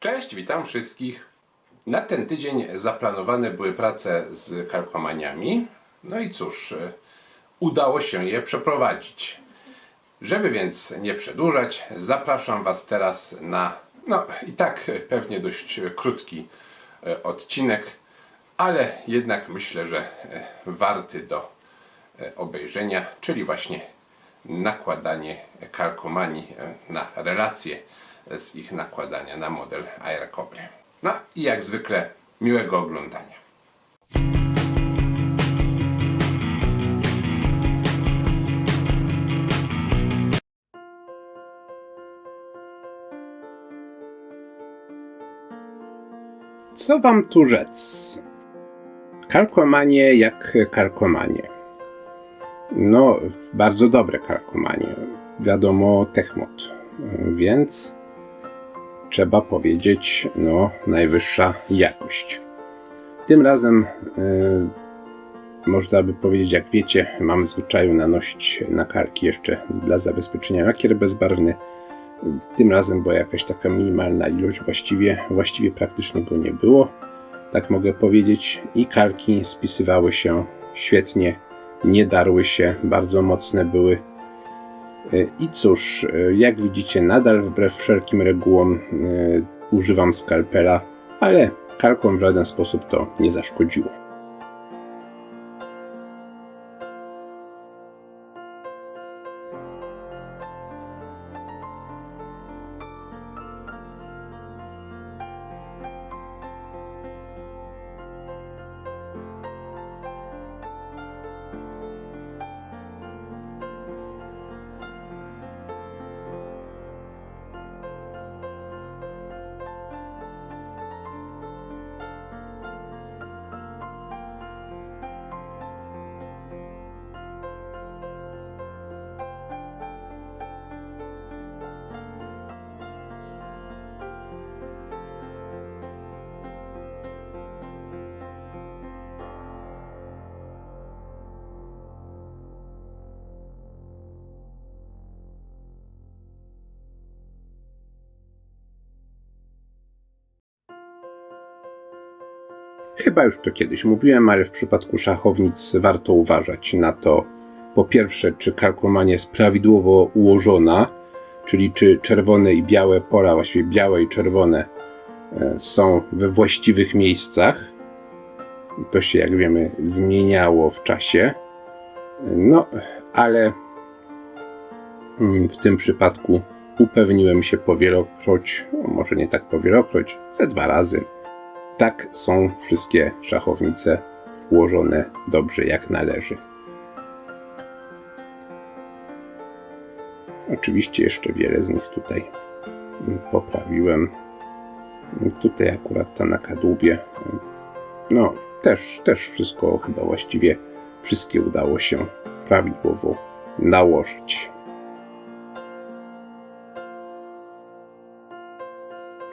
Cześć, witam wszystkich. Na ten tydzień zaplanowane były prace z kalkomaniami. No i cóż, e, udało się je przeprowadzić. Żeby więc nie przedłużać, zapraszam Was teraz na, no i tak pewnie dość krótki e, odcinek, ale jednak myślę, że e, warty do obejrzenia, czyli właśnie nakładanie kalkomanii na relacje z ich nakładania na model Aerocobry. No i jak zwykle miłego oglądania. Co wam tu rzec? Kalkomanie jak kalkomanie. No, bardzo dobre kalkomanie. Wiadomo, Techmod. Więc trzeba powiedzieć, no, najwyższa jakość. Tym razem, y, można by powiedzieć, jak wiecie, mam w zwyczaju nanosić na karki jeszcze dla zabezpieczenia lakier bezbarwny. Tym razem była jakaś taka minimalna ilość, właściwie, właściwie praktycznie go nie było, tak mogę powiedzieć. I kalki spisywały się świetnie, nie darły się, bardzo mocne były. I cóż, jak widzicie, nadal wbrew wszelkim regułom y, używam skalpela, ale kalkom w żaden sposób to nie zaszkodziło. Chyba już to kiedyś mówiłem, ale w przypadku szachownic warto uważać na to, po pierwsze, czy kalkomania jest prawidłowo ułożona, czyli czy czerwone i białe pola, właściwie białe i czerwone, e, są we właściwych miejscach. To się, jak wiemy, zmieniało w czasie. No, ale mm, w tym przypadku upewniłem się powielokroć, może nie tak powielokroć, ze dwa razy. Tak są wszystkie szachownice ułożone dobrze jak należy. Oczywiście jeszcze wiele z nich tutaj poprawiłem. Tutaj akurat ta na kadłubie. No, też, też wszystko chyba właściwie wszystkie udało się prawidłowo nałożyć.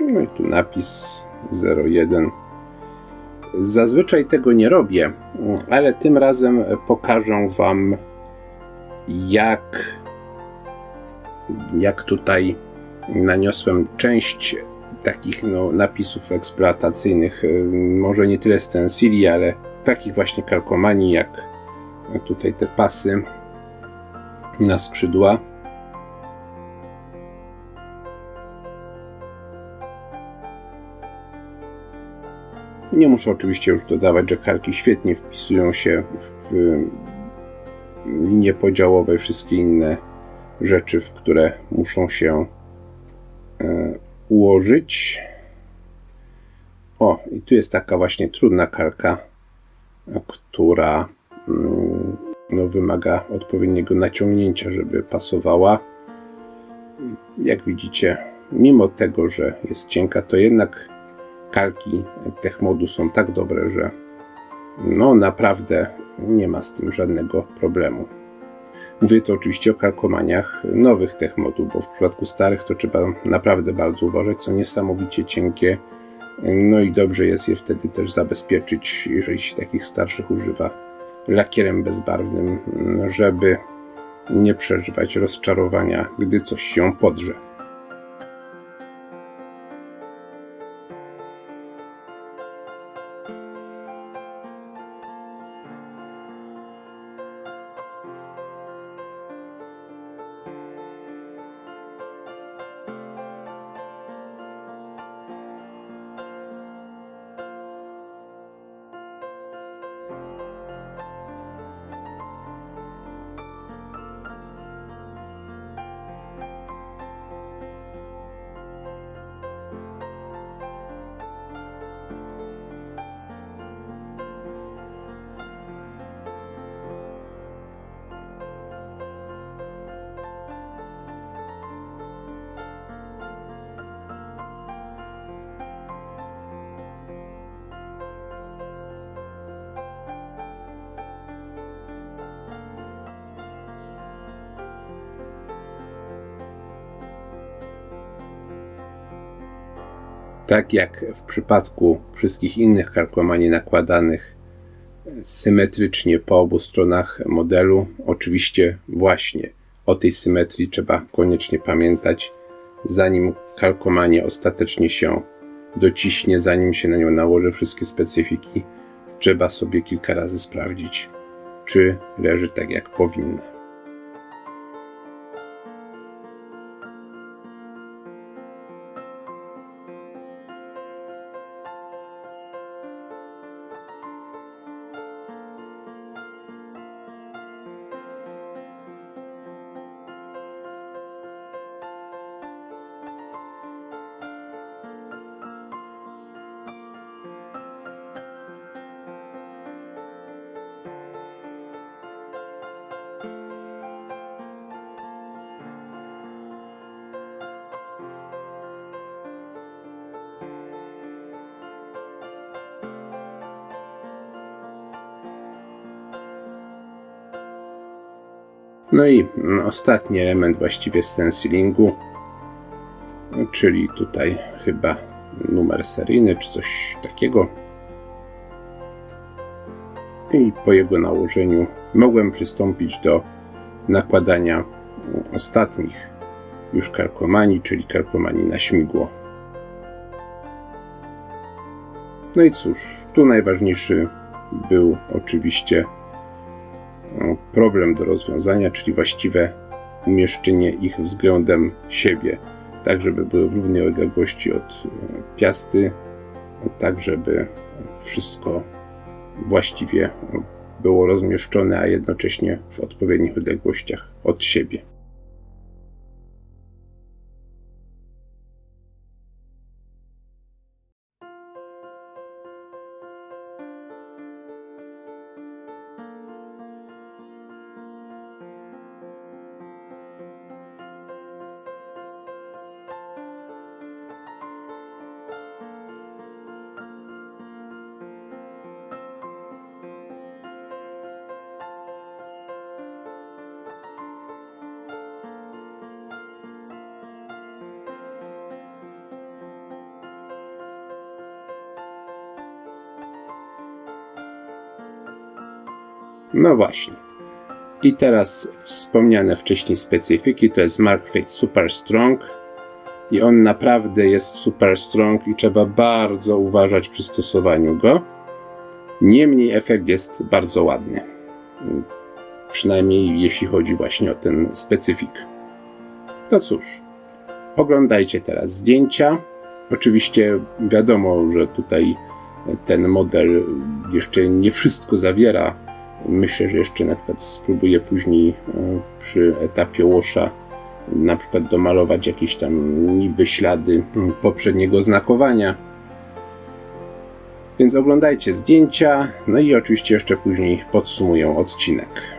No i tu napis 01. Zazwyczaj tego nie robię, ale tym razem pokażę Wam, jak, jak tutaj naniosłem część takich no, napisów eksploatacyjnych. Może nie tyle stencili, ale takich właśnie kalkomanii, jak tutaj te pasy na skrzydła. Nie muszę oczywiście już dodawać, że karki świetnie wpisują się w, linie podziałowe i wszystkie inne rzeczy, w które muszą się e, ułożyć. O, i tu jest taka właśnie trudna kalka, która mm, no, wymaga odpowiedniego naciągnięcia, żeby pasowała. Jak widzicie, mimo tego, że jest cienka, to jednak kalki Techmodu są tak dobre, że no naprawdę nie ma z tym żadnego problemu. Mówię to oczywiście o kalkomaniach nowych Techmodu, bo w przypadku starych to trzeba naprawdę bardzo uważać, są niesamowicie cienkie. No i dobrze jest je wtedy też zabezpieczyć, jeżeli się takich starszych używa, lakierem bezbarwnym, żeby nie przeżywać rozczarowania, gdy coś się podrze. Tak jak w przypadku wszystkich innych kalkomanii nakładanych symetrycznie po obu stronach modelu, oczywiście właśnie o tej symetrii trzeba koniecznie pamiętać, zanim kalkomanie ostatecznie się dociśnie, zanim się na nią nałoży wszystkie specyfiki, trzeba sobie kilka razy sprawdzić, czy leży tak jak powinno. No i mm, ostatni element właściwie stencilingu, czyli tutaj chyba numer seryjny czy coś takiego. I po jego nałożeniu mogłem przystąpić do nakładania mm, ostatnich już kalkomanii, czyli kalkomanii na śmigło. No i cóż, tu najważniejszy był oczywiście problem do rozwiązania, czyli właściwe umieszczenie ich względem siebie, tak żeby były w równej odległości od e, piasty, tak żeby wszystko właściwie było rozmieszczone, a jednocześnie w odpowiednich odległościach od siebie. No właśnie. I teraz wspomniane wcześniej specyfiki to jest Mark Fate Super Strong. I on naprawdę jest super strong i trzeba bardzo uważać przy stosowaniu go. Niemniej efekt jest bardzo ładny. Przynajmniej jeśli chodzi właśnie o ten specyfik. To cóż, oglądajcie teraz zdjęcia. Oczywiście wiadomo, że tutaj ten model jeszcze nie wszystko zawiera, Myślę, że jeszcze na przykład spróbuję później e, przy etapie łosza na przykład domalować jakieś tam niby ślady poprzedniego znakowania. Więc oglądajcie zdjęcia, no i oczywiście jeszcze później podsumuję odcinek.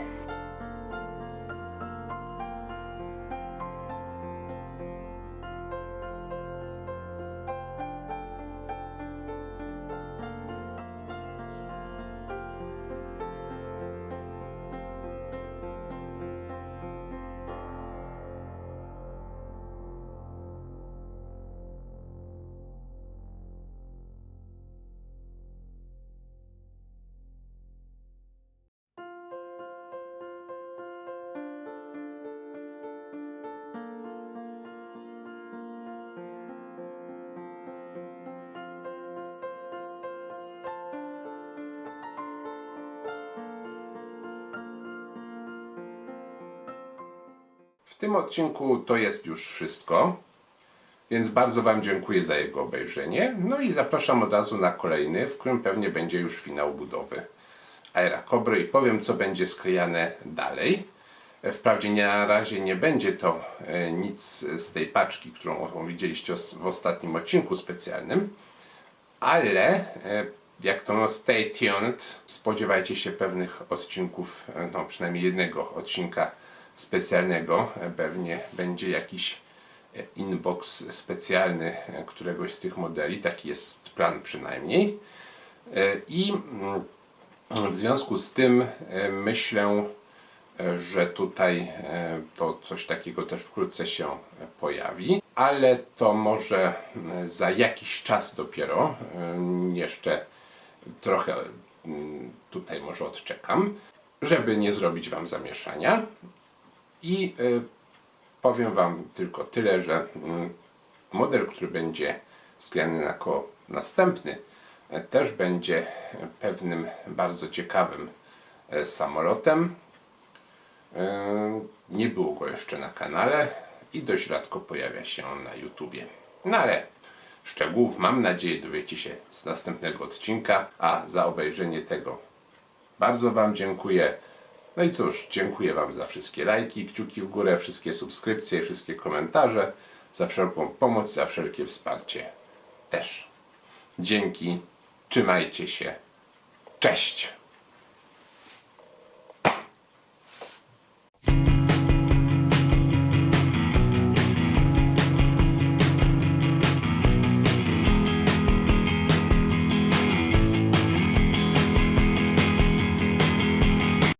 Tym odcinku to jest już wszystko, więc bardzo Wam dziękuję za jego obejrzenie. No i zapraszam od razu na kolejny, w którym pewnie będzie już finał budowy Aera Cobry i powiem, co będzie sklejane dalej. Wprawdzie na razie nie będzie to e, nic z tej paczki, którą widzieliście w ostatnim odcinku specjalnym, ale e, jak to no stay tuned, spodziewajcie się pewnych odcinków, e, no przynajmniej jednego odcinka specjalnego. Pewnie będzie jakiś inbox specjalny któregoś z tych modeli. Taki jest plan przynajmniej. I w związku z tym myślę, że tutaj to coś takiego też wkrótce się pojawi. ale to może mm, za jakiś czas dopiero. Jeszcze trochę mm, tutaj może odczekam, żeby nie zrobić Wam zamieszania. I y, powiem Wam tylko tyle, że mm, model, który będzie sklejany jako następny, e, też będzie pewnym bardzo ciekawym samolotem. Nie było go jeszcze na kanale i dość rzadko pojawia się on na YouTubie. No ale szczegółów mam nadzieję dowiecie się z następnego odcinka, a za obejrzenie tego bardzo Wam dziękuję. No i cóż, dziękuję Wam za wszystkie lajki, kciuki w górę, wszystkie subskrypcje, wszystkie komentarze, za wszelką pomoc, za wszelkie wsparcie też. Dzięki, trzymajcie się. Cześć!